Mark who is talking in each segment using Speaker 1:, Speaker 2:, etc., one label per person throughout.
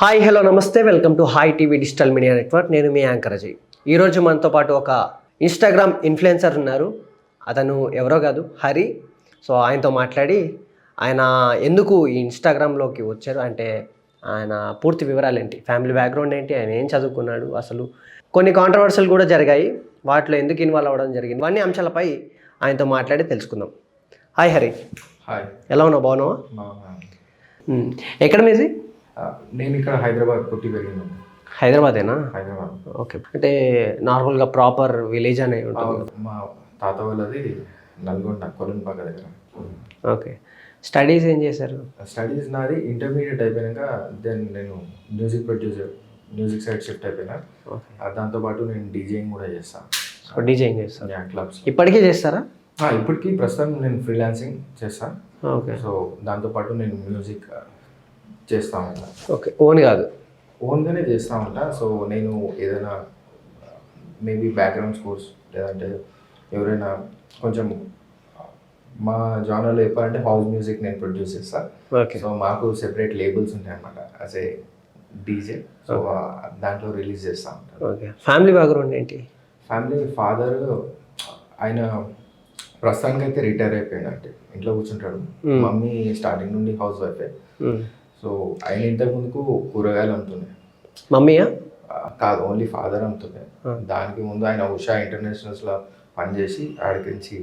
Speaker 1: Hi hello నమస్తే. Welcome to hi TV digital media network. నేను మీ యాంకర్ అజయ్. ఈరోజు మనతో పాటు ఒక ఇన్స్టాగ్రామ్ ఇన్ఫ్లుయెన్సర్ ఉన్నారు. అతను ఎవరో కాదు హరి. సో ఆయనతో మాట్లాడి ఆయన ఎందుకు ఈ ఇన్స్టాగ్రామ్లోకి వచ్చారు? అంటే ఆయన పూర్తి వివరాలు ఏంటి ఫ్యామిలీ బ్యాక్గ్రౌండ్ ఏంటి? ఆయన ఏం చదువుకున్నాడు? అసలు కొన్ని కాంట్రవర్సీలు కూడా జరిగాయి. వాటిలో ఎందుకు ఇన్వాల్వ్ అవ్వడం జరిగింది? ఇవన్నీ అంశాలపై ఆయనతో మాట్లాడి తెలుసుకుందాం. హాయ్ హరి.
Speaker 2: హాయ్.
Speaker 1: ఎలా ఉన్నావు? బాగున్నావా. ఎక్కడ మీది?
Speaker 2: నేను ఇక్కడ హైదరాబాద్ పుట్టి పెరిగింది
Speaker 1: హైదరాబాదేనా?
Speaker 2: హైదరాబాద్.
Speaker 1: ఓకే. అంటే నార్మల్గా ప్రాపర్ విలేజ్ అనే ఉంటుంది
Speaker 2: మా తాత వాళ్ళది నల్గొండ కొలంపాక దగ్గర.
Speaker 1: ఓకే. స్టడీస్ ఏం చేశారు?
Speaker 2: స్టడీస్ నాది ఇంటర్మీడియట్ అయిపోయాక దెన్ నేను music producer music side shift అయిపోయినా. దాంతోపాటు నేను డీజేయింగ్ కూడా చేస్తాను
Speaker 1: సో డీజేయింగ్ చేస్తారు?
Speaker 2: క్లబ్స్.
Speaker 1: ఇప్పటికీ చేస్తారా?
Speaker 2: ఇప్పటికీ ప్రస్తుతం నేను ఫ్రీలాన్సింగ్ చేస్తాను
Speaker 1: ఓకే.
Speaker 2: సో దాంతోపాటు నేను మ్యూజిక్ చేస్తా ఉంటా
Speaker 1: ఓకే ఓన్ కాదు.
Speaker 2: ఓన్గానే చేస్తూ ఉంటా సో నేను ఏదైనా మేబీ బ్యాక్గ్రౌండ్ స్కోర్స్ లేదంటే ఎవరైనా కొంచెం మా జానర్లో చెప్పాలంటే హౌస్ మ్యూజిక్ నేను ప్రొడ్యూస్ చేస్తా.
Speaker 1: ఓకే
Speaker 2: సో మాకు సెపరేట్ లేబుల్స్ ఉంటాయి అన్నమాట యాజ్ ఏ డీజే సో దాంట్లో రిలీజ్ చేస్తూ ఉంటాను
Speaker 1: ఓకే ఫ్యామిలీ బ్యాక్గ్రౌండ్ ఏంటి?
Speaker 2: ఫ్యామిలీ ఫాదర్ ఆయన ప్రస్తుతానికి అయితే రిటైర్ అయిపోయాడు అంటే ఇంట్లో కూర్చుంటాడు.
Speaker 1: Hmm.
Speaker 2: మమ్మీ స్టార్టింగ్ నుండి హౌస్ వైఫే. సో ఆయన ఇంతకు ముందుకు కూరగాయలు అమ్ముతుండే.
Speaker 1: మమ్మీయా?
Speaker 2: కాదు ఓన్లీ ఫాదర్ అమ్ముతుండే. దానికి ముందు ఆయన ఉషా ఇంటర్నేషనల్స్లో పనిచేసి ఆడికి నుంచి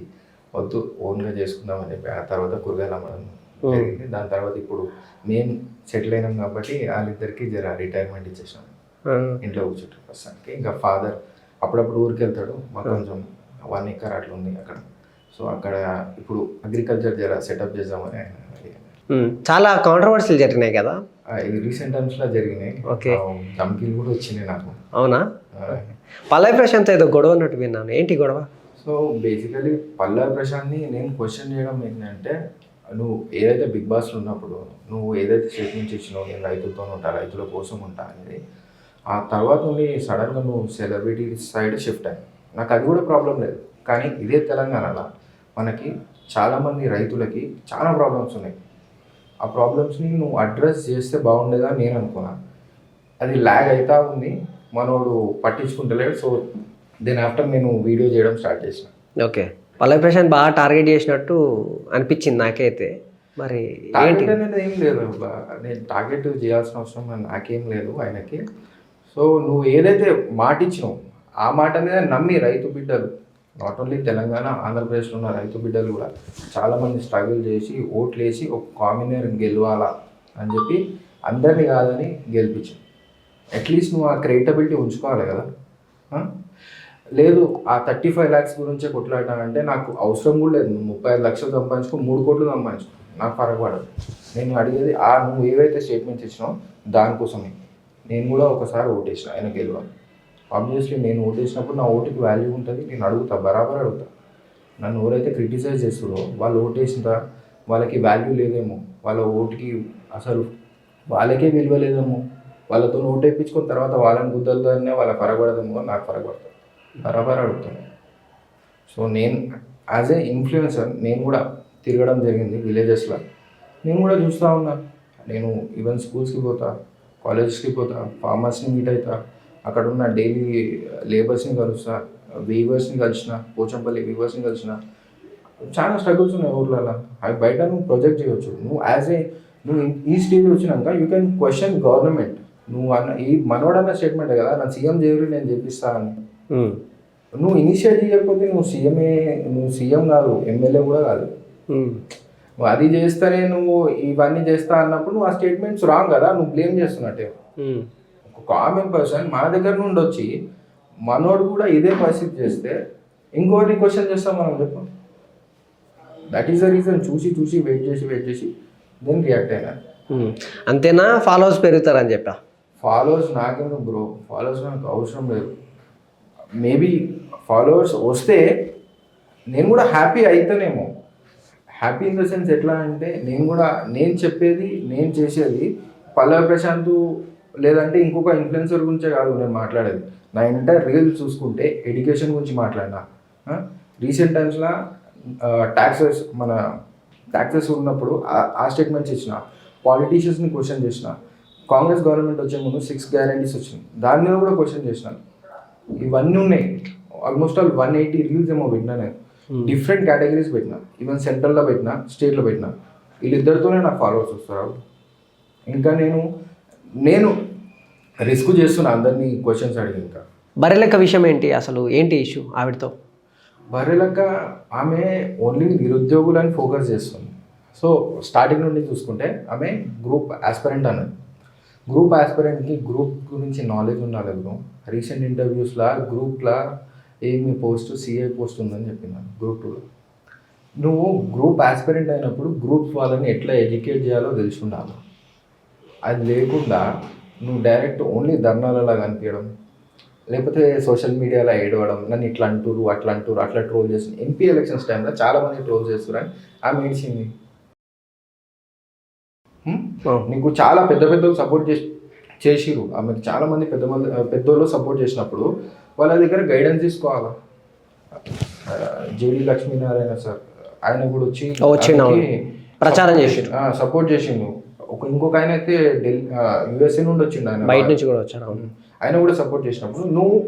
Speaker 2: వద్దు ఓన్గా చేసుకుందామని చెప్పి ఆ తర్వాత కూరగాయలు అమ్మడం జరిగింది. దాని తర్వాత ఇప్పుడు మేము సెటిల్ అయినాం కాబట్టి వాళ్ళిద్దరికి జర రిటైర్మెంట్ ఇచ్చేసాం ఇంట్లో కూర్చుంటారు ప్రస్తుతానికి. ఇంకా ఫాదర్ అప్పుడప్పుడు ఊరికి వెళ్తాడు. మాకు కొంచెం వన్ ఎకర్ అట్లా ఉంది అక్కడ. సో అక్కడ ఇప్పుడు అగ్రికల్చర్ జర సెటప్ చేద్దామని ఆయన.
Speaker 1: చాలా కాంట్రవర్సీలు జరిగినాయి కదా?
Speaker 2: రీసెంట్ టైమ్స్లో జరిగినాయి.
Speaker 1: Okay.
Speaker 2: ఆ, ధమ్కీలు కూడా వచ్చినాయి నాకు.
Speaker 1: అవునా? పల్లవి ప్రశాంత్ ఏదో గొడవ అన్నట్టు విన్నాను. ఏంటి గొడవ?
Speaker 2: సో బేసికలీ పల్లవి ప్రశాంత్ని నేను క్వశ్చన్ చేయడం ఏంటంటే నువ్వు ఏదైతే బిగ్ బాస్లో ఉన్నప్పుడు నువ్వు ఏదైతే స్టేట్మెంట్స్ ఇచ్చినావు నేను రైతులతో ఉంటా రైతుల కోసం ఉంటా అనేది ఆ తర్వాత నుండి సడన్గా నువ్వు సెలబ్రిటీ సైడ్ షిఫ్ట్ అయ్యావు. నాకు అది కూడా ప్రాబ్లం లేదు. కానీ ఇదే తెలంగాణలో మనకి చాలామంది రైతులకి చాలా ప్రాబ్లమ్స్ ఉన్నాయి. ఆ ప్రాబ్లమ్స్ని నువ్వు అడ్రస్ చేస్తే బాగుండేదా నేను అనుకున్నా. అది ల్యాగ్ అవుతా ఉంది. మనోడు పట్టించుకుంటలేడు. సో దెన్ ఆఫ్టర్ నేను వీడియో చేయడం స్టార్ట్ చేసిన.
Speaker 1: ఓకే పల్లవి ప్రశాంత్ బాగా టార్గెట్ చేసినట్టు అనిపించింది నాకైతే. మరి
Speaker 2: టార్గెట్ అనేది ఏం లేదు. నేను టార్గెట్ చేయాల్సిన అవసరం నాకేం లేదు ఆయనకి. సో నువ్వు ఏదైతే మాట ఇచ్చినావు ఆ మాట మీద నమ్మి రైతు బిడ్డలు నాట్ ఓన్లీ తెలంగాణ ఆంధ్రప్రదేశ్లో ఉన్న రైతు బిడ్డలు కూడా చాలామంది స్ట్రగుల్ చేసి ఓట్లు వేసి ఒక కామినర్ గెలవాలా అని చెప్పి అందరినీ కాదని గెలిపించాం అట్లీస్ట్ నువ్వు ఆ క్రియేటబిలిటీ ఉంచుకోవాలి కదా. లేదు ఆ థర్టీ ఫైవ్ ల్యాక్స్ గురించే కొట్లాడానంటే నాకు అవసరం కూడా లేదు. నువ్వు ముప్పై ఐదు లక్షలు సంపాదించుకో మూడు కోట్లు సంపాదించుకో. నాకు పరగబడదు నేను అడిగేది ఆ నువ్వు ఏవైతే స్టేట్మెంట్స్ ఇచ్చినావు దానికోసమే. నేను కూడా ఒకసారి ఓటేసిన ఆయన గెలవాలి. ఆబ్వియస్లీ నేను ఓటేసినప్పుడు నా ఓటుకి వాల్యూ ఉంటుంది నేను అడుగుతా బరాబర్ అడుగుతా. నన్ను ఎవరైతే క్రిటిసైజ్ చేస్తారో వాళ్ళు ఓటేసిన వాళ్ళకి వాల్యూ లేదేమో వాళ్ళ ఓటుకి అసలు వాళ్ళకే విలువ లేదేమో వాళ్ళతో ఓటు వేయించుకున్న తర్వాత వాళ్ళని గుద్దలతోనే వాళ్ళ పరగబడదేమో నాకు పరగబడతాను బరాబర్ అడుగుతాను సో నేను యాజ్ ఏ ఇన్ఫ్లుయెన్సర్ నేను కూడా తిరగడం జరిగింది విలేజెస్లో నేను కూడా చూస్తూ ఉన్నా. నేను ఈవెన్ స్కూల్స్కి పోతా కాలేజెస్కి పోతా ఫార్మర్స్ని మీట్ అవుతా అక్కడ ఉన్న డైలీ లేబర్స్ని కలుస్తా వీవర్స్ని కలిసిన పోచంపల్లి వీవర్స్ని కలిసిన. చాలా స్ట్రగుల్స్ ఉన్నాయి ఊర్లలో అవి బయట నువ్వు ప్రొజెక్ట్ చేయొచ్చు. నువ్వు యాజ్ ఏ నువ్వు ఈ స్టేజ్ వచ్చినాక యూ కెన్ క్వశ్చన్ గవర్నమెంట్ నువ్వు అన్న ఈ మనోడన్న స్టేట్మెంట్ కదా నా సీఎం చేయరు నేను చెప్పిస్తా అని. నువ్వు ఇనిషియేట్ చేయకపోతే నువ్వు సీఎంఏ నువ్వు సీఎం కాదు ఎమ్మెల్యే కూడా కాదు. నువ్వు అది చేస్తేనే నువ్వు ఇవన్నీ చేస్తా అన్నప్పుడు నువ్వు ఆ స్టేట్మెంట్స్ రాంగ్ కదా నువ్వు బ్లేమ్ చేస్తున్నట్టే. కామన్ పర్సన్ మన దగ్గర నుండి వచ్చి మనోడు కూడా ఇదే పరిస్థితి చేస్తే ఇంకోటి క్వశ్చన్ చేస్తాం మనం చెప్పు. దట్ ఈస్ ద రీజన్ చూసి చూసి వెయిట్ చేసి వెయిట్ చేసి దెన్ రియాక్ట్ అయినా.
Speaker 1: అంతేనా? ఫాలోవర్స్ పెరుగుతారని చెప్పా.
Speaker 2: ఫాలోవర్స్ నాకెందుకు బ్రో? ఫాలోవర్స్ నాకు అవసరం లేదు. మేబీ ఫాలోవర్స్ వస్తే నేను కూడా హ్యాపీ అవుతానేమో హ్యాపీ ఇన్ ద సెన్స్ ఎట్లా అంటే నేను కూడా నేను చెప్పేది నేను చేసేది పల్లవి ప్రశాంత్ లేదంటే ఇంకొక ఇన్ఫ్లుయెన్సర్ గురించే కాదు నేను మాట్లాడేది. నా ఎంటైర్ రీల్ చూసుకుంటే ఎడ్యుకేషన్ గురించి మాట్లాడినా రీసెంట్ టైమ్స్లో ట్యాక్సెస్ మన ట్యాక్సెస్ ఉన్నప్పుడు ఆ- స్టేట్మెంట్స్ ఇచ్చిన పాలిటీషియన్స్ని క్వశ్చన్ చేసిన కాంగ్రెస్ గవర్నమెంట్ వచ్చే ముందు సిక్స్ గ్యారంటీస్ వచ్చినాయి. దాని మీద కూడా క్వశ్చన్ చేసినాను ఇవన్నీ ఉన్నాయి. Almost all one eighty reels ఏమో పెట్టినా నేను. డిఫరెంట్ కేటగిరీస్ పెట్టినా. ఈవెన్ సెంట్రల్లో పెట్టినా స్టేట్లో పెట్టినా. వీళ్ళిద్దరితోనే నాకు ఫాలోవర్స్ వస్తారు. ఇంకా నేను నేను రిస్క్ చేస్తున్నా అందరినీ క్వశ్చన్స్ అడిగి ఇంకా
Speaker 1: బర్రెలెక్క విషయం ఏంటి? అసలు ఏంటి ఇష్యూ ఆవిడతో?
Speaker 2: బర్రెలక్క ఆమె ఓన్లీ నిరుద్యోగులని ఫోకస్ చేస్తుంది. సో స్టార్టింగ్ నుండి చూసుకుంటే ఆమె గ్రూప్ ఆస్పిరెంట్ అన్నది గ్రూప్ ఆస్పిరెంట్కి గ్రూప్ గురించి నాలెడ్జ్ ఉండాలి బ్రో. రీసెంట్ ఇంటర్వ్యూస్లా గ్రూప్లా ఏమి పోస్ట్ సిఏ పోస్ట్ ఉందని చెప్పినాను గ్రూప్ టూలో నువ్వు గ్రూప్ ఆస్పిరెంట్ అయినప్పుడు గ్రూప్స్ వాళ్ళని ఎట్లా ఎడ్యుకేట్ చేయాలో తెలిసి ఉండాలి అది లేకుండా నువ్వు డైరెక్ట్ ఓన్లీ ధర్నాలలో కనిపించడం లేకపోతే సోషల్ మీడియాలో ఏడవడం నన్ను ఇట్లా అంటారు అట్లా అంటారు అట్లా ట్రోల్ చేస్తుంది ఎంపీ ఎలక్షన్స్ టైంలో చాలా మంది ట్రోల్ చేస్తున్నారు ఆమె ఏడ్చింది? నీకు చాలా పెద్ద పెద్ద సపోర్ట్ చేసి చేసిరు ఆమెకు చాలా మంది పెద్ద మంది పెద్దోళ్ళు సపోర్ట్ చేసినప్పుడు వాళ్ళ దగ్గర గైడెన్స్ తీసుకోవాలా జేడి లక్ష్మీనారాయణ సార్ ఆయన కూడా వచ్చి.
Speaker 1: ప్రచారం చేసిండు.
Speaker 2: సపోర్ట్ చేసిండు ఒక ఇంకొక ఆయన అయితే ఢిల్లీ యుఎస్ఏ నుండి వచ్చిండు ఆయన.
Speaker 1: బయట నుంచి కూడా వచ్చారు అవును.
Speaker 2: ఆయన కూడా సపోర్ట్ చేసినప్పుడు నువ్వు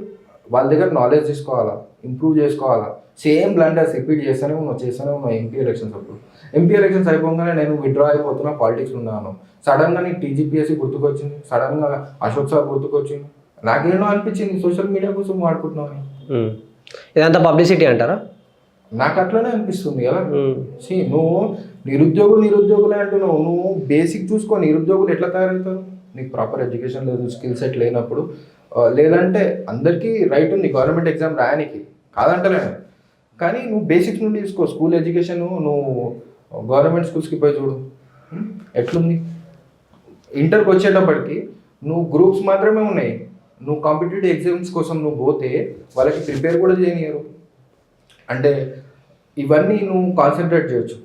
Speaker 2: వాళ్ళ దగ్గర నాలెడ్జ్ తీసుకోవాలా? ఇంప్రూవ్ చేసుకోవాలా? సేమ్ బ్లండర్స్ రిపీట్ చేస్తూనే ఉన్నావు చేస్తూనే ఉన్నావు ఎంపీ ఎలక్షన్స్ అప్పుడు. ఎంపీ ఎలక్షన్స్ అయిపోగానే నేను విత్డ్రా అయిపోతున్నా పాలిటిక్స్ ఉన్నాను. సడన్గా నీకు టీజీపీఎస్సీ గుర్తుకొచ్చింది. సడన్గా అశోక్ సార్ గుర్తుకొచ్చింది. నాకేమో అనిపించింది సోషల్ మీడియా కోసం వాడుకుంటున్నావు.
Speaker 1: ఉమ్. ఇదంతా పబ్లిసిటీ అంటారా?
Speaker 2: నాకు అట్లనే అనిపిస్తుంది కదా. See, నువ్వు నిరుద్యోగులు నిరుద్యోగులే అంటున్నావు. నువ్వు బేసిక్ చూసుకో నిరుద్యోగులు ఎట్లా తయారవుతారు? నీకు ప్రాపర్ ఎడ్యుకేషన్ లేదు స్కిల్ సెట్ లేనప్పుడు. లేదంటే అందరికీ రైట్ ఉంది గవర్నమెంట్ ఎగ్జామ్ రాయనికి. కాదంటలేను కానీ నువ్వు బేసిక్స్ నుండి తీసుకో స్కూల్ ఎడ్యుకేషన్ నువ్వు గవర్నమెంట్ స్కూల్స్కి పోయి చూడు? ఎట్లుంది? ఇంటర్కి వచ్చేటప్పటికి నువ్వు గ్రూప్స్ మాత్రమే ఉన్నాయి. నువ్వు కాంపిటేటివ్ ఎగ్జామ్స్ కోసం నువ్వు పోతే వాళ్ళకి ప్రిపేర్ కూడా చేయనియరు అంటే ఇవన్నీ నువ్వు కాన్సన్ట్రేట్ చేయొచ్చు?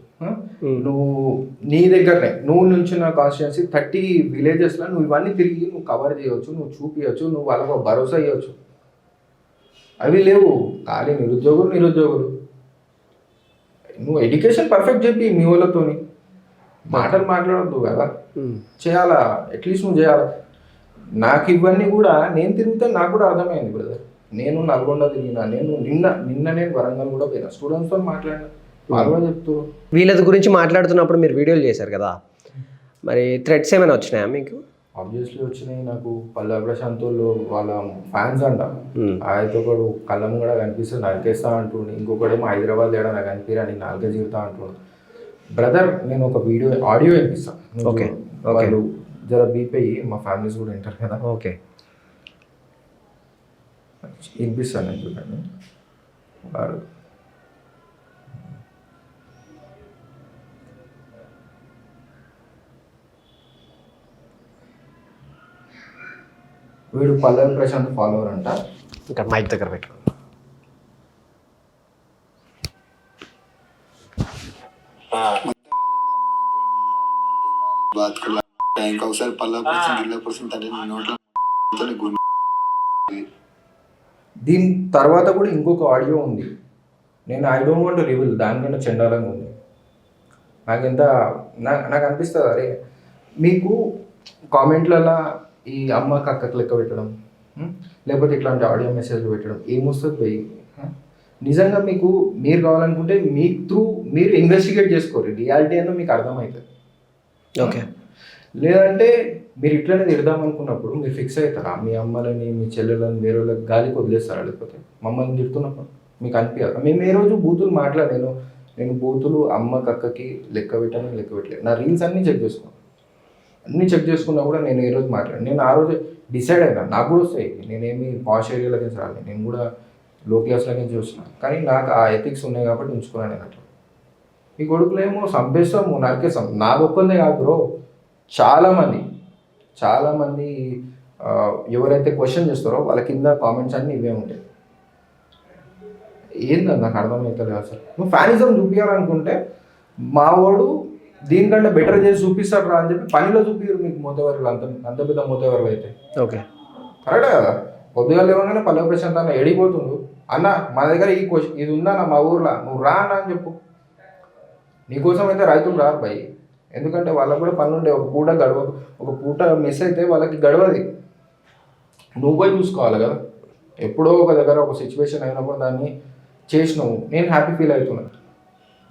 Speaker 2: నువ్వు నీ దగ్గరనే నువ్వు నుంచిన కాన్స్టిట్యున్సీ థర్టీ విలేజెస్లో నువ్వు ఇవన్నీ తిరిగి నువ్వు కవర్ చేయొచ్చు నువ్వు చూపించచ్చు నువ్వు వాళ్ళకు భరోసా ఇవ్వచ్చు అవి లేవు. ఖాళీ నిరుద్యోగులు నిరుద్యోగులు. నువ్వు ఎడ్యుకేషన్ పర్ఫెక్ట్ చెప్పి మీ వాళ్ళతోని. మాటలు మాట్లాడొద్దు కదా. చేయాలా? అట్లీస్ట్ నువ్వు చేయాలా? నాకు ఇవన్నీ కూడా నేను తిరిగితే నాకు కూడా అర్థమైంది బ్రదర్ నేను నల్గొండ తిరిగినా నేను నిన్న నిన్న నేను వరంగల్ కూడా పోయినా. స్టూడెంట్స్తో మాట్లాడినా. వాళ్ళు కూడా చెప్తారు
Speaker 1: వీళ్ళ గురించి మాట్లాడుతున్నప్పుడు మీరు వీడియోలు చేశారు కదా. మరి థ్రెడ్స్ ఏమైనా వచ్చినాయా మీకు?
Speaker 2: ఆబ్వియస్లీ వచ్చినాయి నాకు. పల్లె ప్రశాంత్ వాళ్ళు ఫ్యాన్స్ అంట. అయితే ఒకడు కళ్ళం కూడా కనిపిస్తుంది నరికేస్తా అంటుండు. ఇంకొకడేమో హైదరాబాద్ లేడా నాకు కనిపిరా నీకు నాలుగే జీవితా అంటుండు. బ్రదర్ నేను ఒక వీడియో ఆడియో వినిపిస్తాను
Speaker 1: okay.
Speaker 2: వాళ్ళు జర బీప్ మా ఫ్యామిలీస్ కూడా వింటారు కదా.
Speaker 1: ఓకే.
Speaker 2: వినిపిస్తాను చూడండి. వాడు. వీడు పల్లవి ప్రశాంత్ ఫాలోవర్ అంట.
Speaker 1: ఇక్కడ మైక్ దగ్గర పెట్టు.
Speaker 3: ఇంకొకసారి పల్లా పర్సెంట్ గిల్ల పర్సెంట్ అంటే నీ నోట్లో గుండె
Speaker 2: దీని తర్వాత కూడా ఇంకొక ఆడియో ఉంది. నేను ఐ డోంట్ వాంట్ రివిల్ దానికన్నా చండాలంగా ఉంది. నాకు ఎంత నాకు నాకు అనిపిస్తుంది అరే మీకు కామెంట్లలో ఈ అమ్మ కక్కకు లెక్క పెట్టడం లేకపోతే ఇట్లాంటి ఆడియో మెసేజ్లు పెట్టడం ఏమొస్తుంది పోయి? నిజంగా మీకు మీరు కావాలనుకుంటే మీ త్రూ మీరు ఇన్వెస్టిగేట్ చేసుకోరు. రియాలిటీ అన్న మీకు అర్థమవుతుంది.
Speaker 1: ఓకే.
Speaker 2: లేదంటే మీరు ఇట్లనే తిడదాం అనుకున్నప్పుడు మీరు ఫిక్స్ అవుతారా? మీ అమ్మలని మీ చెల్లెలని వేరే వాళ్ళకి గాలికి వదిలేస్తారా లేకపోతే? మమ్మల్ని తిడుతున్నప్పుడు మీకు అనిపించదు మేము ఏ రోజు బూతులు మాట్లాడాను నేను బూతులు అమ్మ కక్కకి లెక్క పెట్టాను లెక్క పెట్టలేదు. నా రీల్స్ అన్నీ చెక్ చేసుకున్నాను అన్నీ చెక్ చేసుకున్నా కూడా నేను ఏ రోజు మాట్లాడాను నేను ఆ రోజు డిసైడ్ అయినా. నాకు కూడా వస్తాయి. నేనేమి పాష్ ఏరియాలకి రాలేదు నేను కూడా లో క్లాస్లకి చూసిన కానీ నాకు ఆ ఎథిక్స్ ఉన్నాయి కాబట్టి ఉంచుకున్నాను నేను అట్లా. ఈ కొడుకులేమో చంపేస్తాము నరికేస్తాం నా ఒక్కదే కాదు బ్రో. చాలామంది చాలామంది ఎవరైతే క్వశ్చన్ చేస్తారో వాళ్ళ కింద కామెంట్స్ అన్నీ ఇవే ఉంటాయి. ఏంది నాకు అర్థమవుతలేదు అసలు. నువ్వు ఫ్యానిజం చూపించాలనుకుంటే మా వాడు దీనికంటే బెటర్ చేసి చూపిస్తాడు రా అని చెప్పి పనిలో చూపిరు మీకు మోతవరులు. అంత అంత పెద్ద మోతవరులు అయితే.
Speaker 1: ఓకే.
Speaker 2: కరెక్టే కదా? పొద్దుగా లేవగానే పల్లె ప్రశాంత్ అన్న ఎడిపోతుండు అన్న మా దగ్గర ఈ క్వశ్చన్ ఇది ఉందన్న మా ఊర్లో నువ్వు రా అన్న అని చెప్పు. నీకోసం అయితే రైతులు రారు భయ్. ఎందుకంటే వాళ్ళకు కూడా పనులు ఉండే ఒక పూట గడవ ఒక పూట మిస్ అయితే వాళ్ళకి గడవది. నువ్వు పోయి చూసుకోవాలి కదా. ఎప్పుడో ఒక దగ్గర ఒక సిచ్యువేషన్ అయినప్పుడు దాన్ని చేసినావు. నేను హ్యాపీ ఫీల్ అవుతున్నా.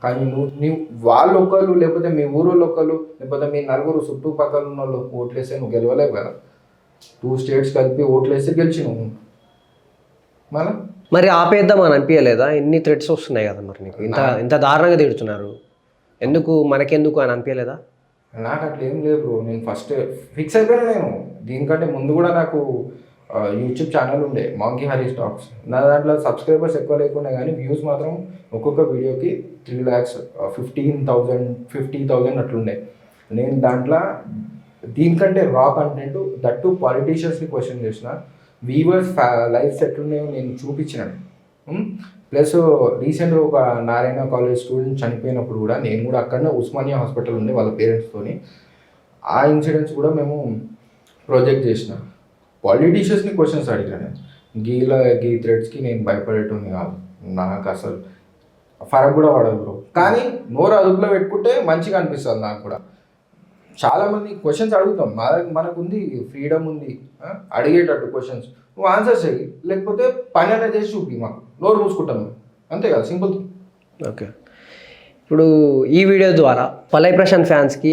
Speaker 2: కానీ నువ్వు నీవు వాళ్ళు ఒకళ్ళు లేకపోతే మీ ఊరోళ్ళు ఒకళ్ళు లేకపోతే మీ నలుగురు చుట్టుపక్కల ఉన్న వాళ్ళు ఓట్లేస్తే నువ్వు గెలవలేవు కదా. టూ స్టేట్స్ కలిపి ఓట్లేస్తే గెలిచినావు మళ్ళా?
Speaker 1: మరి ఆపేద్దామని అనిపించలేదా ఎన్ని థ్రెడ్స్ వస్తున్నాయి కదా మరి నీకు? ఇంత ఇంత దారుణంగా తిడుతున్నారు. ఎందుకు మనకెందుకు అని అనిపించలేదా?
Speaker 2: నాకు అట్లా ఏం లేదు బ్రో. నేను ఫస్ట్ ఫిక్స్ అయిపోయాను నేను దీనికంటే ముందు కూడా నాకు యూట్యూబ్ ఛానల్ ఉండే మాంకీ హరీ స్టాక్స్ నా దాంట్లో సబ్స్క్రైబర్స్ ఎక్కువ లేకుండా కానీ వ్యూస్ మాత్రం ఒక్కొక్క వీడియోకి three lakhs fifteen thousand fifty thousand అట్లుండే. నేను దాంట్లో దీనికంటే రా కంటెంట్ దట్టు పాలిటీషియన్స్ని క్వశ్చన్ చేసిన వీవర్స్ లైఫ్ ఎట్లున్నాయో నేను చూపించినాను. ప్లస్ రీసెంట్గా ఒక నారాయణ కాలేజ్ స్టూడెంట్ చనిపోయినప్పుడు కూడా నేను కూడా అక్కడనే ఉస్మానియా హాస్పిటల్ ఉంది వాళ్ళ పేరెంట్స్తోని ఆ ఇన్సిడెంట్స్ కూడా మేము ప్రొజెక్ట్ చేసిన. పాలిటీషియన్స్ని క్వశ్చన్స్ అడిగాను గీల గీ థ్రెడ్స్కి నేను భయపడేటోని కాదు. నాకు అసలు ఫరక్ కూడా పడదు బ్రో. కానీ నోరు అదుపులో పెట్టుకుంటే మంచిగా అనిపిస్తుంది నాకు కూడా. చాలా మంది క్వశ్చన్స్ అడుగుతాం మా మనకు ఉంది. ఫ్రీడమ్ ఉంది? అడిగేటట్టు క్వశ్చన్స్ నువ్వు ఆన్సర్ చేయి లేకపోతే పని అనేది చేసి చూపి మాకు. నోరు మూసుకుంటాం. అంతే కదా? Simple
Speaker 1: okay. ఇప్పుడు ఈ వీడియో ద్వారా పల్లవి ప్రశాంత్ ఫ్యాన్స్కి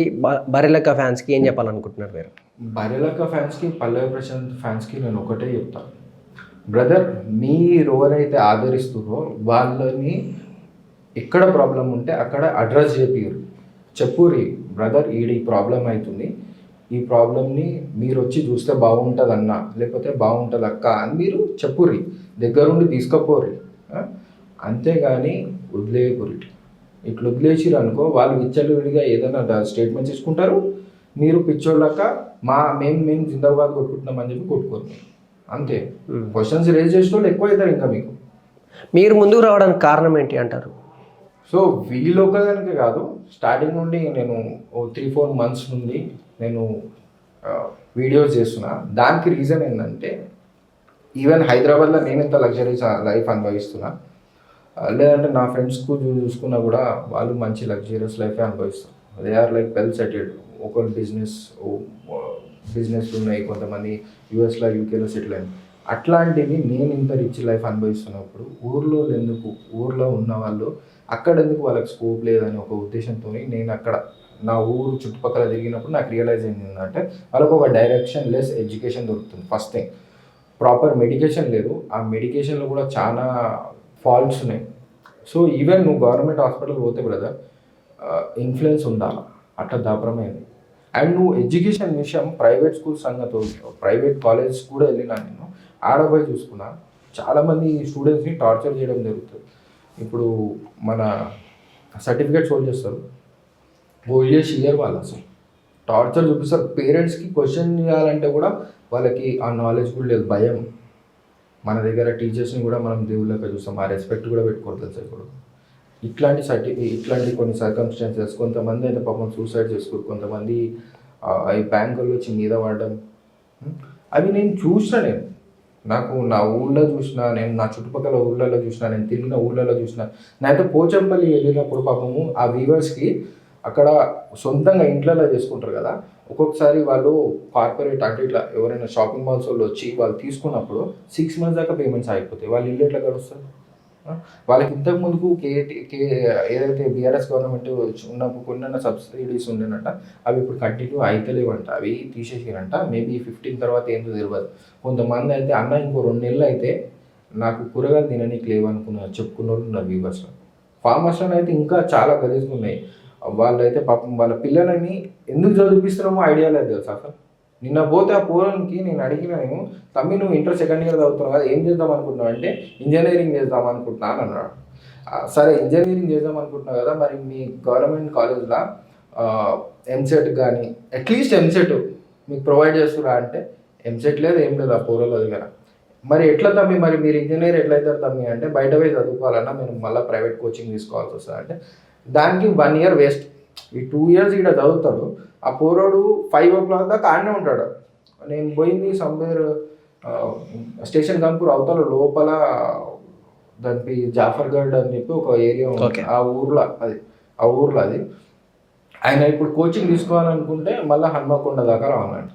Speaker 1: బరిలక్క ఫ్యాన్స్కి ఏం చెప్పాలనుకుంటున్నారు మీరు?
Speaker 2: బరిలక్క ఫ్యాన్స్కి పల్లవి ప్రశాంత్ ఫ్యాన్స్కి నేను ఒకటే చెప్తాను బ్రదర్ మీరు ఎవరైతే ఆదరిస్తున్నారో వాళ్ళని ఎక్కడ ప్రాబ్లం ఉంటే అక్కడ అడ్రస్ చేపియరు చెప్పురి బ్రదర్ ఈడి ప్రాబ్లం అవుతుంది ఈ ప్రాబ్లమ్ని మీరు వచ్చి చూస్తే బాగుంటుంది అన్న లేకపోతే బాగుంటుంది అక్క అని మీరు చెప్పుర్రి. దగ్గరుండి తీసుకపోర్రి? అంతేగాని వదిలేయకూరి ఇట్లా వదిలేసిరు అనుకో వాళ్ళు విచ్చలవిడిగా ఏదైనా స్టేట్మెంట్స్ తీసుకుంటారు మీరు పిచ్చోళ్ళక మా మేము మేము జిందాబాద్ కొట్టుకుంటున్నాం అని చెప్పి కొట్టుకోరు. అంతే. క్వశ్చన్స్ రేజ్ చేసిన వాళ్ళు ఎక్కువ అవుతారు ఇంకా మీకు.
Speaker 1: మీరు ముందుకు రావడానికి కారణం ఏంటి అంటారు?
Speaker 2: సో వీళ్ళు ఒకదానికే కాదు స్టార్టింగ్ నుండి నేను ఓ త్రీ ఫోర్ మంత్స్ నుండి నేను వీడియోస్ చేస్తున్నా. దానికి రీజన్ ఏంటంటే ఈవెన్ హైదరాబాద్లో నేను ఎంత లగ్జరీస్ లైఫ్ అనుభవిస్తున్నా. లేదంటే నా ఫ్రెండ్స్కు చూసుకున్నా కూడా వాళ్ళు మంచి లగ్జరియస్ లైఫే అనుభవిస్తారు. They are like well settled ఒకరు బిజినెస్ బిజినెస్ ఉన్నాయి కొంతమంది యూఎస్లో యూకేలో సెటిల్ అయింది అట్లాంటివి నేను ఇంత రిచ్ లైఫ్ అనుభవిస్తున్నప్పుడు ఊర్లో ఎందుకు ఊర్లో ఉన్న వాళ్ళు అక్కడ ఎందుకు వాళ్ళకి స్కోప్ లేదని ఒక ఉద్దేశంతో నేను అక్కడ నా ఊరు చుట్టుపక్కల తిరిగినప్పుడు నాకు రియలైజ్ అయింది ఏంటంటే వాళ్ళకు ఒక డైరెక్షన్ లెస్ ఎడ్యుకేషన్ దొరుకుతుంది ఫస్ట్ థింగ్ ప్రాపర్ మెడికేషన్ లేదు. ఆ మెడికేషన్లో కూడా చాలా ఫాల్ట్స్ ఉన్నాయి. సో ఈవెన్ నువ్వు గవర్నమెంట్ హాస్పిటల్ పోతే బ్రదర్ ఇన్ఫ్లుయెన్స్ ఉండాలి? అట్లా దాపరమైంది అండ్ నువ్వు ఎడ్యుకేషన్ విషయం ప్రైవేట్ స్కూల్స్ సంగతి ప్రైవేట్ కాలేజెస్ కూడా వెళ్ళినా నేను ఆడపై చూసుకున్నా చాలామంది స్టూడెంట్స్ని టార్చర్ చేయడం జరుగుతుంది. ఇప్పుడు మన సర్టిఫికేట్స్ హోల్డ్ చేస్తారు హోల్డ్ చేసి ఇయర్ వాళ్ళు అసలు టార్చర్ చూపిస్తారు. పేరెంట్స్కి క్వశ్చన్ చేయాలంటే కూడా వాళ్ళకి ఆ నాలెడ్జ్ కూడా లేదు భయం. మన దగ్గర టీచర్స్ని కూడా మనం దేవుళ్ళక చూస్తాం. ఆ రెస్పెక్ట్ కూడా పెట్టుకోవట్లేదు తెలుసా ఇప్పుడు? ఇట్లాంటి సర్టిఫికేట్ ఇట్లాంటి కొన్ని సర్కమ్స్టాన్సెస్ కొంతమంది అయితే పాపం సూసైడ్ చేసుకోరు కొంతమంది ఈ బ్యాంకుల్లో వచ్చి మీద పడడం. అవి నేను చూసిన నేను. నాకు నా ఊళ్ళో చూసిన నేను నా చుట్టుపక్కల ఊళ్ళలో చూసిన నేను తిరిగిన ఊళ్ళలో చూసిన నేనైతే పోచంపల్లి వెళ్ళినప్పుడు పాపము ఆ వీవర్స్కి అక్కడ సొంతంగా ఇంట్లలో చేసుకుంటారు కదా ఒక్కొక్కసారి వాళ్ళు కార్పొరేట్ అంటే ఇట్లా ఎవరైనా షాపింగ్ మాల్స్ వాళ్ళు వచ్చి వాళ్ళు తీసుకున్నప్పుడు సిక్స్ మంత్స్ దాకా పేమెంట్స్ అయిపోతాయి వాళ్ళు ఇల్లు ఎట్లా గడుస్తారు వాళ్ళకి ఇంతకు ముందుకు కేటీ కే ఏదైతే బీఆర్ఎస్ గవర్నమెంట్ ఉన్నప్పుడు కొన్ని సబ్సిడీస్ ఉండేనంట అవి ఇప్పుడు కంటిన్యూ అయితలేవంట. అవి తీసేసిరంట. మేబీ ఫిఫ్టీన్ తర్వాత ఏందో తెలియదు కొంతమంది అయితే అన్న ఇంకో రెండు నెలలు అయితే నాకు కూరగాయలు తిననీకి లేవనుకున్నారు చెప్పుకున్న వాళ్ళు ఉన్నారు వీవర్స్లో ఫార్మర్స్లో అయితే ఇంకా చాలా గలీజ్గా ఉన్నాయి. వాళ్ళైతే పాపం వాళ్ళ పిల్లలని ఎందుకు చదివిపిస్తున్నామో ఐడియా లేదు తెలుసా అసలు నిన్న పోతే ఆ పూర్వనికి నేను అడిగినాను తమ్మి నువ్వు ఇంటర్ సెకండ్ ఇయర్ చదువుతున్నావు కదా ఏం చేద్దాం అనుకుంటున్నావు? అంటే ఇంజనీరింగ్ చేద్దాం అనుకుంటున్నాను అన్నాడు. సరే ఇంజనీరింగ్ చేద్దాం అనుకుంటున్నావు కదా మరి మీ గవర్నమెంట్ కాలేజ్లో ఎంసెట్ కానీ అట్లీస్ట్ ఎంసెట్ మీకు ప్రొవైడ్ చేస్తురా? అంటే ఎంసెట్ లేదు ఏం లేదు ఆ పూర్వల దగ్గర మరి ఎట్లా తమ్మి మరి మీరు ఇంజనీర్ ఎట్లయితారు తమ్మి? అంటే బయట పోయి చదువుకోవాలన్నా మీరు మళ్ళీ ప్రైవేట్ కోచింగ్ తీసుకోవాల్సి వస్తుంది. అంటే దానికి వన్ ఇయర్ వేస్ట్. ఈ టూ ఇయర్స్ ఇక్కడ చదువుతాడు. ఆ పోరోడు ఫైవ్ ఓ క్లాక్ దాకా ఆడనే ఉంటాడు. నేను పోయింది సమ్వేర్ స్టేషన్ కంపూర్ అవతల లోపల దానికి జాఫర్గఢ్ అని చెప్పి ఒక ఏరియా ఉంది. ఆ ఊర్లో అది ఆ ఊర్లో అది. ఆయన ఇప్పుడు కోచింగ్ తీసుకోవాలనుకుంటే మళ్ళీ హన్మకొండ దాకా రావాలంట.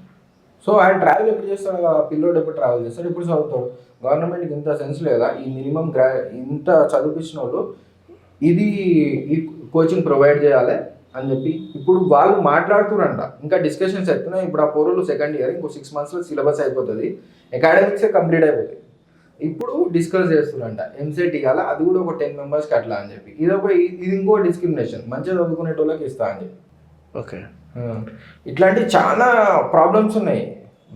Speaker 2: సో ఆయన ట్రావెల్ ఎప్పుడు చేస్తాడు? కదా పిల్లోడు ఎప్పుడు ట్రావెల్ చేస్తాడు? ఇప్పుడు చదువుతాడు? గవర్నమెంట్కి ఇంత సెన్స్ లేదా? ఈ మినిమం గ్రా ఇంత చదివించిన వాళ్ళు ఇది ఈ కోచింగ్ ప్రొవైడ్ చేయాలి? అని చెప్పి ఇప్పుడు వాళ్ళు మాట్లాడుతురంట. ఇంకా డిస్కషన్స్ అవుతున్నాయి ఇప్పుడు ఆ పోరులు సెకండ్ ఇయర్ ఇంకో సిక్స్ మంత్స్లో సిలబస్ అయిపోతుంది. అకాడమిక్సే కంప్లీట్ అయిపోతుంది ఇప్పుడు డిస్కస్ చేస్తున్నారంట ఎంసెట్ ఇవ్వాలా? అది కూడా ఒక టెన్ మెంబర్స్కి అట్లా అని చెప్పి. ఇది ఒక ఇది ఇంకో డిస్క్రిమినేషన్ మంచిగా చదువుకునే వాళ్ళకి ఇస్తా అని చెప్పి.
Speaker 1: ఓకే.
Speaker 2: ఇట్లాంటి చాలా ప్రాబ్లమ్స్ ఉన్నాయి.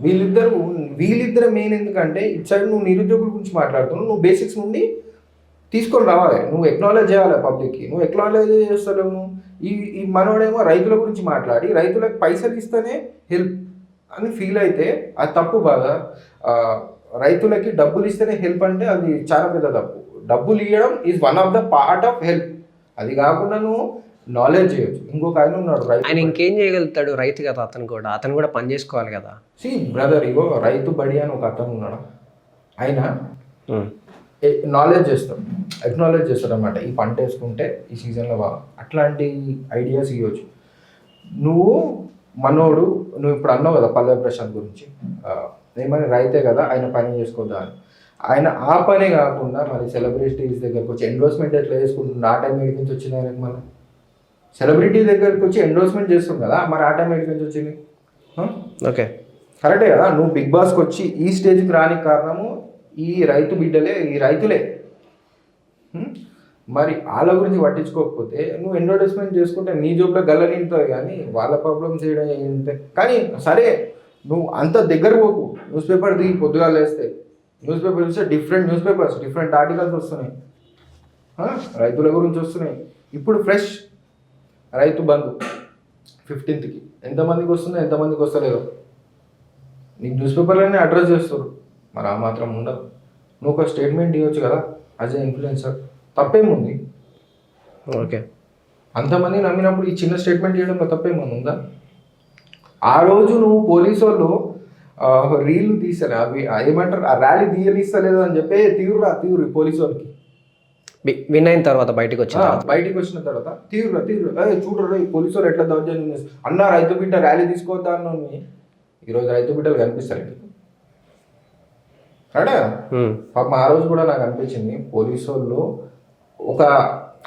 Speaker 2: వీళ్ళిద్దరు వీళ్ళిద్దరు మెయిన్ ఎందుకంటే ఇటు సైడ్ నువ్వు నిరుద్యోగుల గురించి మాట్లాడుతున్నావు. నువ్వు బేసిక్స్ నుండి తీసుకొని రావాలి. నువ్వు ఎక్నాలజ్ చేయాలి పబ్లిక్కి నువ్వు ఎక్నాలజ్ చేస్తలేవు నువ్వు. ఈ ఈ మనోడేమో రైతుల గురించి మాట్లాడి రైతులకు పైసలు ఇస్తేనే హెల్ప్ అని ఫీల్ అయితే అది తప్పు బాగా. రైతులకి డబ్బులు ఇస్తేనే హెల్ప్ అంటే అది చాలా పెద్ద తప్పు. డబ్బులు ఇవ్వడం is one of the part of help అది కాకుండా నువ్వు నాలెడ్జ్ చేయొచ్చు. ఇంకొక ఆయన ఉన్నాడు రైతు
Speaker 1: ఆయన ఇంకేం చేయగలుగుతాడు? రైతు కదా అతను కూడా. అతను కూడా పని చేసుకోవాలి కదా.
Speaker 2: సి బ్రదర్ ఇగో రైతు బడి అని ఒక అతను ఉన్నాడు. ఆయన నాలెడ్జ్ చేస్తాడు ఎక్నాలెడ్జ్ చేస్తాడు అనమాట ఈ పంట వేసుకుంటే ఈ సీజన్లో బాగా. అట్లాంటి ఐడియాస్ ఇవ్వచ్చు. నువ్వు మనోడు నువ్వు ఇప్పుడు అన్నావు కదా పల్లె ప్రశాంత్ గురించి. ఏమని రైతే కదా ఆయన పని చేసుకోద్దా అని. ఆయన ఆ పనే కాకుండా మరి సెలబ్రిటీస్ దగ్గరకు వచ్చి ఎండోర్స్మెంట్ ఎట్లా చేసుకుంటుంది ఆ టైం ఎక్కడి నుంచి వచ్చింది ఆయనకి మళ్ళీ? సెలబ్రిటీ దగ్గరకు వచ్చి ఎండోర్స్మెంట్ చేస్తుంది కదా మరి ఆ టైం ఎక్కడి నుంచి వచ్చింది?
Speaker 1: ఓకే.
Speaker 2: కరెక్టే కదా. నువ్వు బిగ్ బాస్కి వచ్చి ఈ స్టేజ్కి రానికి కారణము ఈ రైతు బిడ్డలే ఈ రైతులే. మరి వాళ్ళ గురించి పట్టించుకోకపోతే నువ్వు అడ్వర్టైజ్మెంట్ చేసుకుంటే నీ జోబులో గల్ల నిండుతుంది కానీ వాళ్ళ ప్రాబ్లం చేయడం ఏంటంటే కానీ సరే నువ్వు అంత దగ్గర పోకు. న్యూస్ పేపర్ దిగి పొద్దుగాలు వేస్తే న్యూస్ పేపర్ చూస్తే different news papers different articles వస్తున్నాయి రైతుల గురించి వస్తున్నాయి. ఇప్పుడు ఫ్రెష్ రైతు బంధు ఫిఫ్టీన్త్కి ఎంతమందికి వస్తుందో ఎంతమందికి వస్తలేదో. నీకు న్యూస్ పేపర్లోనే అడ్రస్ చేస్తారు. మరి ఆ మాత్రం ఉండదు. నువ్వు ఒక స్టేట్మెంట్ ఇవ్వచ్చు కదా యాజ్ ఏ ఇన్ఫ్లుయెన్సర్ తప్పేముంది?
Speaker 1: ఓకే.
Speaker 2: అంతమంది నమ్మినప్పుడు ఈ చిన్న స్టేట్మెంట్ ఇవ్వడంలో తప్పేమన్నా ఉందా? ఆ రోజు నువ్వు పోలీసు వాళ్ళు రీల్ తీసలే అవి ఏమంటారు? ఆ ర్యాలీ తీయనిస్తలేదు అని చెప్పి తీవ్ర తీవ్ర పోలీసు వాళ్ళకి.
Speaker 1: విన్ అయిన తర్వాత బయటకు వచ్చిన
Speaker 2: బయటికి వచ్చిన తర్వాత తీవ్ర తీవ్ర చూడరు ఈ పోలీసు వాళ్ళు ఎట్లా దౌర్జన్యం అన్న రైతు బిడ్డ ర్యాలీ తీసుకోవద్దా అన్నోని ఈరోజు రైతు బిడ్డలు కనిపిస్తారు. నీకు
Speaker 1: ఉమ్.
Speaker 2: పాపం ఆ రోజు కూడా నాకు అనిపించింది పోలీసు వాళ్ళు ఒక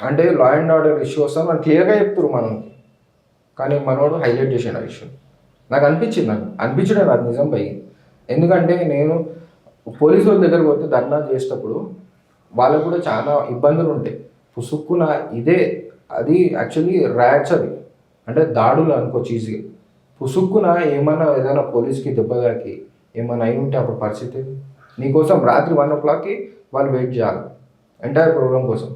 Speaker 2: అంటే లా అండ్ ఆర్డర్ ఇష్యూ వస్తాను మనం క్లియర్గా చెప్తారు మనం కానీ మనోడు హైలైట్ చేసాడు ఆ ఇష్యూ నాకు అనిపించింది నాకు. అనిపించడం అది నిజం పోయి ఎందుకంటే నేను పోలీసు వాళ్ళ దగ్గరకు పోతే ధర్నా చేసేటప్పుడు వాళ్ళకు కూడా చాలా ఇబ్బందులు ఉంటాయి. పుసుక్కున ఇదే అది యాక్చువల్లీ ర్యాట్స్ అది. అంటే దాడులు అనుకోవచ్చు ఈజీగా పుసుక్కున ఏమైనా ఏదైనా పోలీస్కి దెబ్బ తాకి ఏమైనా అయి ఉంటే అప్పుడు పరిస్థితి? నీకోసం రాత్రి వన్ ఓ క్లాక్కి వాళ్ళు వెయిట్ చేయాలి. ఎంటైర్ ప్రోగ్రామ్ కోసం.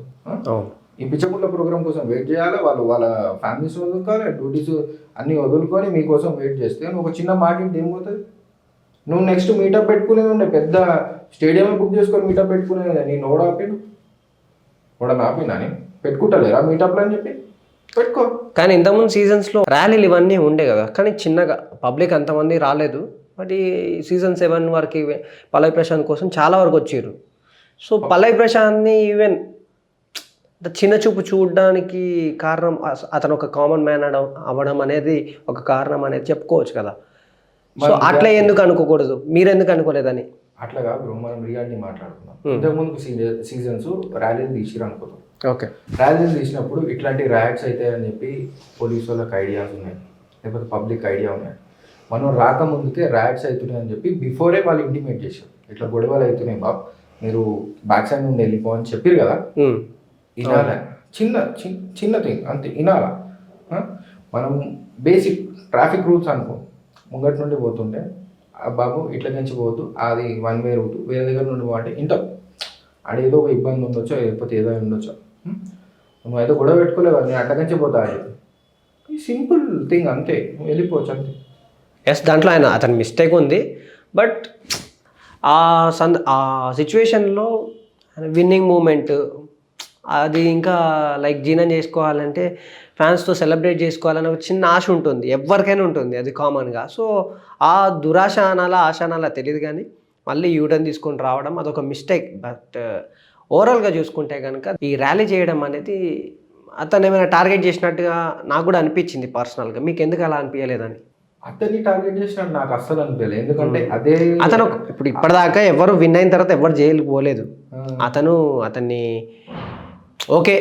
Speaker 2: ఈ పిచ్చగుండ్ల ప్రోగ్రామ్ కోసం వెయిట్ చేయాలి. వాళ్ళు వాళ్ళ ఫ్యామిలీస్ వదులుకోవాలి డ్యూటీస్ అన్నీ వదులుకొని మీకోసం వెయిట్ చేస్తే నువ్వు ఒక చిన్న మాట ఏమవుతుంది? నువ్వు నెక్స్ట్ మీటప్ పెట్టుకునేది ఉండే పెద్ద స్టేడియం బుక్ చేసుకొని మీటప్ పెట్టుకునేది నీ నోడ ఆపిను కూడా ఆపినాని పెట్టుకుంటలేరా మీటప్లు అని చెప్పి? పెట్టుకో.
Speaker 1: కానీ ఇంతకుముందు సీజన్స్లో ర్యాలీలు ఇవన్నీ ఉండే కదా. కానీ చిన్నగా పబ్లిక్ అంతమంది రాలేదు. బట్ ఈ సీజన్ సెవెన్ వరకు పల్లవి ప్రశాంత్ కోసం చాలా వరకు వచ్చారు. సో పల్లవి ప్రశాంత్ని ఈవెన్ చిన్న చూపు చూడడానికి కారణం అతను ఒక కామన్ మ్యాన్ అవ్వడం అనేది ఒక కారణం అనేది చెప్పుకోవచ్చు కదా. సో అట్లా ఎందుకు అనుకోకూడదు? మీరు ఎందుకు అనుకోలేదని?
Speaker 2: అట్లా కాదు మనం రియాలిటీ మాట్లాడుతున్నాం ఇంతకుముందు సీజన్స్ ర్యాలీలు తీసిరు అనుకుందాం.
Speaker 1: ఓకే.
Speaker 2: ర్యాలీలు తీసినప్పుడు ఇట్లాంటి ర్యాట్స్ అయితే అని చెప్పి పోలీసు వాళ్ళకి ఐడియాస్ ఉన్నాయి. లేకపోతే పబ్లిక్ ఐడియా ఉన్నాయి. మనం రాకముందుకే ర్యాట్స్ అవుతున్నాయి అని చెప్పి బిఫోరే వాళ్ళు ఇంటిమేట్ చేశారు. ఇట్లా గొడవలు అవుతున్నాయి బాబు. మీరు బ్యాక్ సైడ్ నుండి వెళ్ళిపో అని చెప్పారు కదా. వినాల చిన్న చిన్న చిన్న థింగ్ అంతే వినాల ఆ? మనం బేసిక్ ట్రాఫిక్ రూల్స్ అనుకో. ముంగటి నుండి పోతుంటే బాబు ఇట్ల నుంచి పోవద్దు. అది వన్ వే రూట్ వేరే దగ్గర నుండి పోవంటే ఇంటాం ఆడ ఏదో ఒక ఇబ్బంది ఉండొచ్చో లేకపోతే ఏదో ఉండొచ్చో? నువ్వు ఏదో గొడవ పెట్టుకోలేవు నేను అడ్డకంచి పోతా అది ఈ సింపుల్ థింగ్ అంతే. నువ్వు వెళ్ళిపోవచ్చు అంతే.
Speaker 1: ఎస్ దాంట్లో ఆయన అతని మిస్టేక్ ఉంది. బట్ ఆ సంద ఆ సిచ్యువేషన్లో విన్నింగ్ మూమెంట్ అది ఇంకా లైక్ జీనం చేసుకోవాలంటే ఫ్యాన్స్తో సెలబ్రేట్ చేసుకోవాలని ఒక చిన్న ఆశ ఉంటుంది. ఎవరికైనా ఉంటుంది అది కామన్గా సో ఆ దురాశ అనాలా ఆశ అనాలా తెలియదు కానీ మళ్ళీ యూటర్న్ తీసుకొని రావడం అదొక మిస్టేక్ బట్ ఓవరాల్గా చూసుకుంటే కనుక ఈ ర్యాలీ చేయడం అనేది అతను ఏమైనా టార్గెట్ చేసినట్టుగా నాకు కూడా అనిపించింది పర్సనల్గా మీకు ఎందుకు అలా అనిపించలేదని?
Speaker 2: అతన్ని టార్గెట్ చేసినట్టు నాకు అస్సలు అనిపించలేదు. ఎందుకంటే అదే
Speaker 1: అతను ఇప్పుడు ఇప్పటిదాకా ఎవరు విన్ అయిన తర్వాత ఎవరు జైలుకి పోలేదు. అతను అతన్ని okay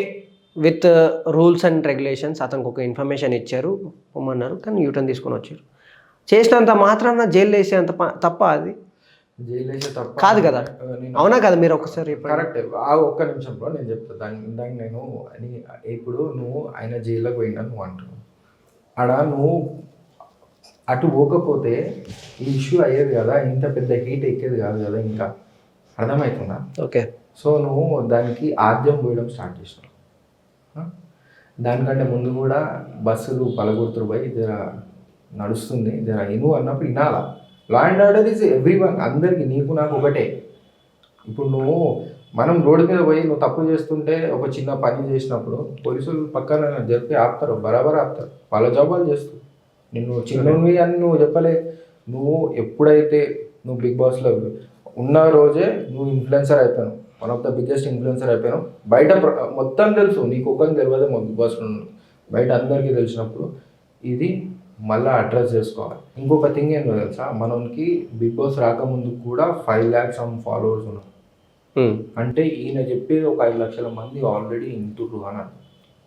Speaker 1: with rules and regulations అతనికి ఒక ఇన్ఫర్మేషన్ ఇచ్చారు పొమ్మన్నారు కానీ యూటర్న్ తీసుకొని వచ్చారు. చేసినంత మాత్రాన జైలు వేసేంత తప్ప అది?
Speaker 2: జైలు వేసే తప్ప
Speaker 1: కాదు కదా. అవునా కదా మీరు ఒకసారి.
Speaker 2: కరెక్ట్. ఆ ఒక్క నిమిషంలో నేను చెప్తా. దాని ఇందాక నేను ఇప్పుడు నువ్వు ఆయన జైల్లోకి పోయినా నువ్వు అంటున్నావు. ఆడ నువ్వు అటు పోకపోతే ఈ ఇష్యూ అయ్యేది కదా ఇంత పెద్ద హీట్ ఎక్కేది కాదు కదా ఇంకా. అర్థమవుతుందా
Speaker 1: ఓకే.
Speaker 2: సో నువ్వు దానికి ఆద్యం పోయడం స్టార్ట్ చేసినావు? దానికంటే ముందు కూడా బస్సులు పలగొడుతురు పోయి జర నడుస్తుంది జర ఇను అన్నప్పుడు వినాలా law and order is everyone అందరికి నీకు నాకు ఒకటే. ఇప్పుడు నువ్వు మనం రోడ్డు మీద పోయి నువ్వు తప్పు చేస్తుంటే ఒక చిన్న పని చేసినప్పుడు పోలీసులు పక్కన జరిపి ఆపుతారు బరాబర్ ఆపుతారు. వాళ్ళ వాళ్ళు చేస్తారు నిన్ను చిన్నవి అని నువ్వు చెప్పలే. నువ్వు ఎప్పుడైతే నువ్వు బిగ్ బాస్లో ఉన్న రోజే నువ్వు ఇన్ఫ్లుయెన్సర్ అయిపోయావు. One of the biggest influencer అయిపోయావు. బయట మొత్తం తెలుసు. నీకు ఒక్కరికి తెలియదు మా బిగ్ బాస్లో బయట అందరికీ తెలిసినప్పుడు ఇది మళ్ళీ అడ్రస్ చేసుకోవాలి. ఇంకొక థింగ్ ఏంటో తెలుసా? మనకి బిగ్ బాస్ రాకముందు కూడా ఫైవ్ ల్యాక్స్ ఆన్ ఫాలోవర్స్ ఉన్నారు. అంటే ఈయన చెప్పేది ఒక ఐదు లక్షల మంది ఆల్రెడీ ఇంటుర్రు అని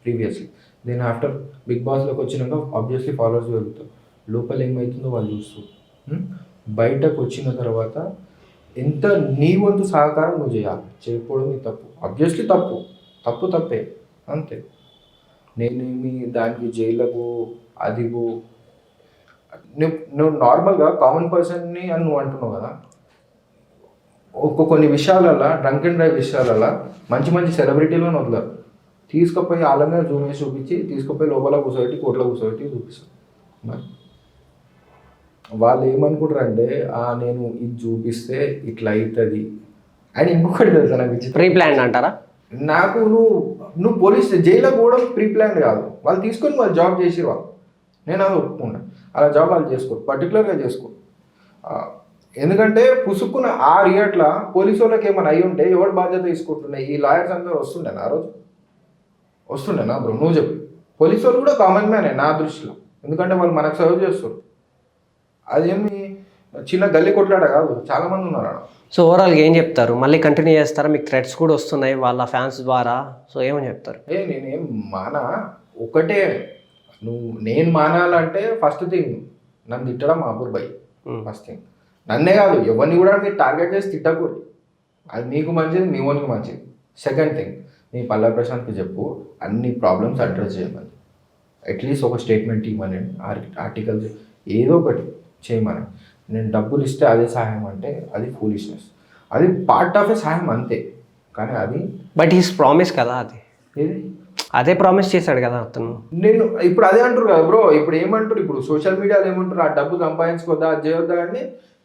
Speaker 2: ప్రీవియస్లీ దెన్ ఆఫ్టర్ బిగ్ బాస్లోకి వచ్చినాక ఆబ్వియస్లీ ఫాలోవర్స్ పెరుగుతారు. లోపల ఏమవుతుందో వాళ్ళు చూస్తారు. Hmm? బయటకు వచ్చిన తర్వాత ఎంత నీ వంతు సహకారం నువ్వు చేయాలి. చేయకపోవడం నీ తప్పు. ఆబ్వియస్లీ తప్పు. తప్పు తప్పే. అంతే. నేనేమి దానికి జైలకు అదిగో నువ్వు నువ్వు నార్మల్గా కామన్ పర్సన్ని అని నువ్వు అంటున్నావు కదా. ఒక్క కొన్ని విషయాలలో డ్రంక్ అండ్ డ్రైవ్ విషయాలలో మంచి మంచి సెలబ్రిటీలను వదలరు. తీసుకుపోయి వాళ్ళనే జూమ్ చేసి చూపించి తీసుకుపోయి లోపల కూర్చోబెట్టి కోట్ల కూర్చోబెట్టి చూపిస్తారు మరి వాళ్ళు ఏమనుకుంటారు అంటే "ఆ, నేను ఇది చూపిస్తే ఇట్లా అవుతుంది అని ఇంకొకటి తెలుసా నాకు
Speaker 1: ప్రీ ప్లాన్ అంటారా?
Speaker 2: నాకు నువ్వు నువ్వు పోలీస్ జైల్లో పోవడం ప్రీ ప్లాన్ కాదు. వాళ్ళు తీసుకొని వాళ్ళు జాబ్ చేసి వాళ్ళు. నేను అది ఒప్పుకున్నా. అలా జాబ్ వాళ్ళు చేసుకో పర్టికులర్గా చేసుకో. ఎందుకంటే పుసుక్కున ఆ రియట్ల పోలీసు వాళ్ళకి ఏమైనా అయి ఉంటే ఎవరు బాధ్యత తీసుకుంటున్నాయి ఈ లాయర్స్ అందరూ వస్తుండేనా ఆ రోజు? వస్తుండేనా బ్రో? నువ్వు చెప్పు. పోలీసు వాళ్ళు కూడా కామన్ మ్యానే నా దృష్టిలో. ఎందుకంటే వాళ్ళు మనకు సర్వ్ చేస్తారు. అదేమి చిన్న గల్లీ కొట్లాడ కాదు చాలా మంది ఉన్నారు ఆడ.
Speaker 1: సో ఓవరాల్గా ఏం చెప్తారు? మళ్ళీ కంటిన్యూ చేస్తారా? మీకు థ్రెడ్స్ కూడా వస్తున్నాయి వాళ్ళ ఫ్యాన్స్ ద్వారా. సో ఏమని చెప్తారు?
Speaker 2: ఏ నేనేం మానా? ఒకటే నువ్వు నేను మానాలంటే ఫస్ట్ థింగ్ నన్ను తిట్టడం అపూర్ బై.
Speaker 1: Hmm.
Speaker 2: ఫస్ట్ థింగ్ నన్నే కాదు ఎవరిని కూడా మీరు టార్గెట్ చేసి తిట్టకూడదు. అది మీకు మంచిది మీ ఓన్కి మంచిది. సెకండ్ థింగ్ మీ పల్లె ప్రశాంత్కి చెప్పు అన్ని ప్రాబ్లమ్స్ అడ్రస్ చేయమని. అట్లీస్ట్ ఒక స్టేట్మెంట్ ఇవ్వమని ఆర్టికల్స్ ఏదో ఒకటి చేయమని. నేను డబ్బులు ఇస్తే అదే సహాయం అంటే అది ఫూలిష్నెస్ అది పార్ట్ ఆఫ్ ఏ సహాయం అంతే. కానీ అది
Speaker 1: బట్ ఈస్ ప్రామిస్ కదా అది.
Speaker 2: ఏది?
Speaker 1: అదే ప్రామిస్ చేశాడు కదా అతను.
Speaker 2: నేను ఇప్పుడు అదే అంటారు కదా బ్రో ఇప్పుడు ఏమంటారు? ఇప్పుడు సోషల్ మీడియాలో ఏమంటారు? ఆ డబ్బు సంపాదించుకోద్దా అది చేయొద్దా అని?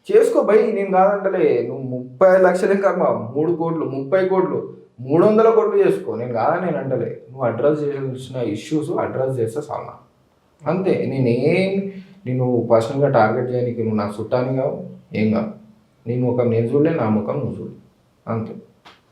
Speaker 2: చేసుకో భయ్ నేను కాదంటలే. నువ్వు ముప్పై లక్షలు ఇంకా మా మూడు కోట్లు ముప్పై కోట్లు. మూడు వందల కోట్లు చేసుకో. నేను కాదా నేను అంటలే. నువ్వు అడ్రస్ చేయాల్సిన ఇష్యూస్ అడ్రస్ చేస్తే చాలా అంతే. నేనేం నేను పర్సనల్గా టార్గెట్ చేయడానికి నువ్వు నా చుట్టాను కావు. ఏం కావు నేను ముఖం నేను చూడలే నా ముఖం నువ్వు చూడు. అంతే.